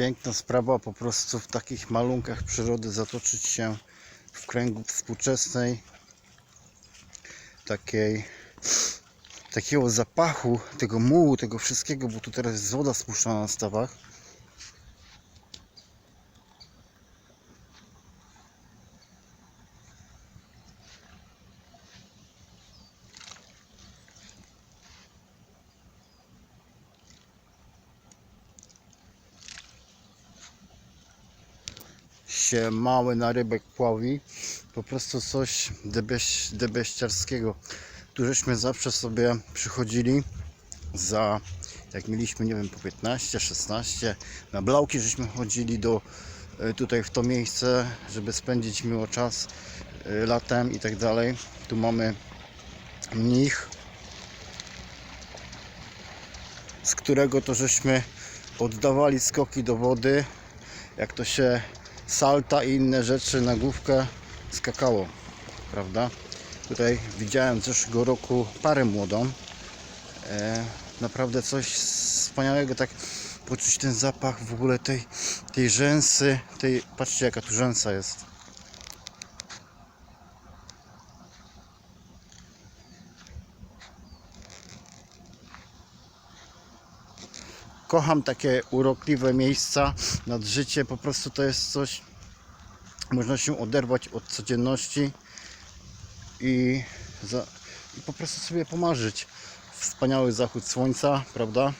Piękna sprawa po prostu w takich malunkach przyrody zatoczyć się w kręgu współczesnej takiej takiego zapachu, tego mułu, tego wszystkiego, bo tu teraz jest woda spuszczona na stawach. Się mały narybek pławi. Po prostu coś debeś, debeściarskiego. Tu żeśmy zawsze sobie przychodzili za, jak mieliśmy, nie wiem, po 15, 16, na blauki żeśmy chodzili do e, tutaj w to miejsce, żeby spędzić miło czas e, latem i tak dalej. Tu mamy mnich, z którego to żeśmy oddawali skoki do wody, jak to się salta i inne rzeczy na główkę skakało, prawda? Tutaj widziałem zeszłego roku parę młodą. E, naprawdę coś wspaniałego, tak poczuć ten zapach w ogóle tej, tej rzęsy, tej, patrzcie jaka tu rzęsa jest. Kocham takie urokliwe miejsca nad życie, po prostu to jest coś, można się oderwać od codzienności i, za, i po prostu sobie pomarzyć. Wspaniały zachód słońca, prawda?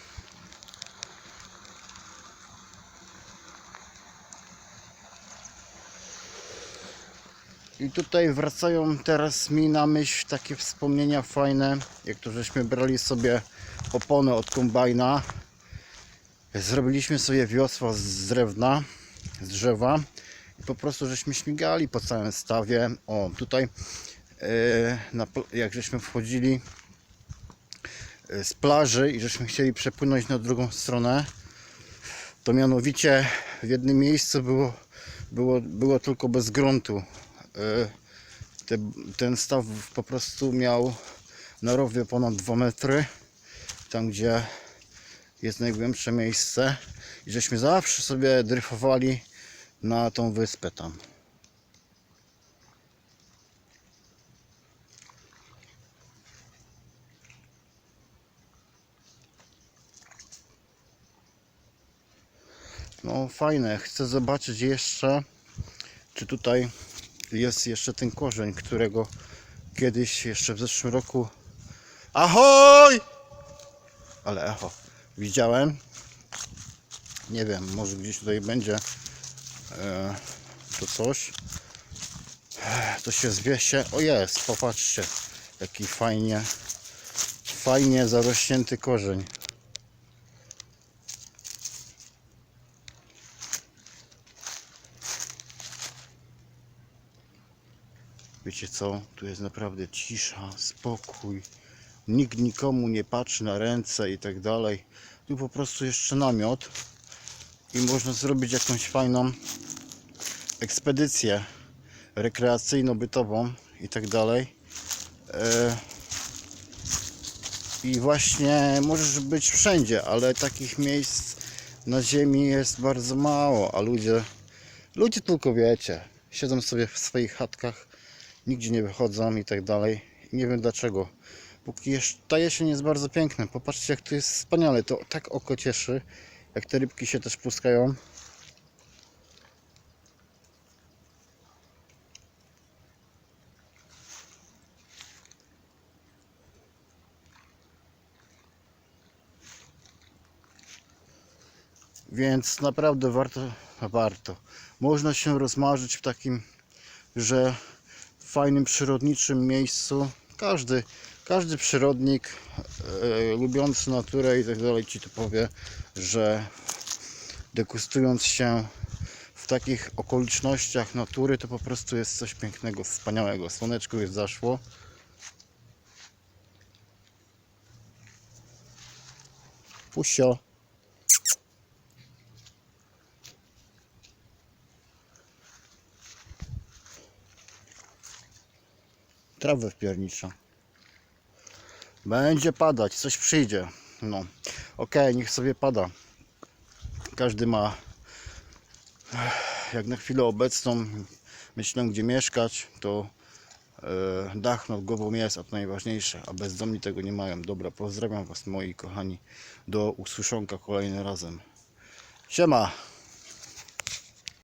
I tutaj wracają teraz mi na myśl takie wspomnienia fajne, jak to żeśmy brali sobie opony od kombajna. Zrobiliśmy sobie wiosła z drewna, z drzewa i po prostu żeśmy śmigali po całym stawie. O, tutaj e, na, jak żeśmy wchodzili e, z plaży i żeśmy chcieli przepłynąć na drugą stronę, to mianowicie w jednym miejscu było, było, było tylko bez gruntu. E, Te, ten staw po prostu miał na rowie ponad 2 metry, tam gdzie jest najgłębsze miejsce i żeśmy zawsze sobie dryfowali na tą wyspę tam. No fajne, chcę zobaczyć jeszcze czy tutaj jest jeszcze ten korzeń, którego kiedyś jeszcze w zeszłym roku Ahoj! Ale echo widziałem. Nie wiem, może gdzieś tutaj będzie e, to coś. E, To się zwiesie. O jest, popatrzcie, jaki fajnie, fajnie zarośnięty korzeń. Wiecie co? Tu jest naprawdę cisza, spokój. Nikt nikomu nie patrzy na ręce i tak dalej. Tu po prostu jeszcze namiot i można zrobić jakąś fajną ekspedycję rekreacyjno-bytową i tak dalej. E, I właśnie możesz być wszędzie, ale takich miejsc na ziemi jest bardzo mało, a ludzie, ludzie tylko wiecie, siedzą sobie w swoich chatkach, nigdzie nie wychodzą i tak dalej. Nie wiem dlaczego. Póki jeszcze, ta jesień jest bardzo piękna. Popatrzcie jak to jest wspaniale. To tak oko cieszy. Jak te rybki się też puskają. Więc naprawdę warto, warto. Można się rozmarzyć w takim, że fajnym przyrodniczym miejscu. Każdy, każdy przyrodnik e, lubiący naturę i tak dalej ci to powie, że degustując się w takich okolicznościach natury, to po prostu jest coś pięknego, wspaniałego. Słoneczko już zaszło. Pusio. Trawę wpiernicza. Będzie padać, coś przyjdzie. No, okej, niech sobie pada. Każdy ma Jak na chwilę obecną myślę, gdzie mieszkać, to e, dach nad głową jest, a najważniejsze, a bezdomni tego nie mają. Dobra, pozdrawiam Was moi kochani. Do usłyszonka kolejnym razem. Siema!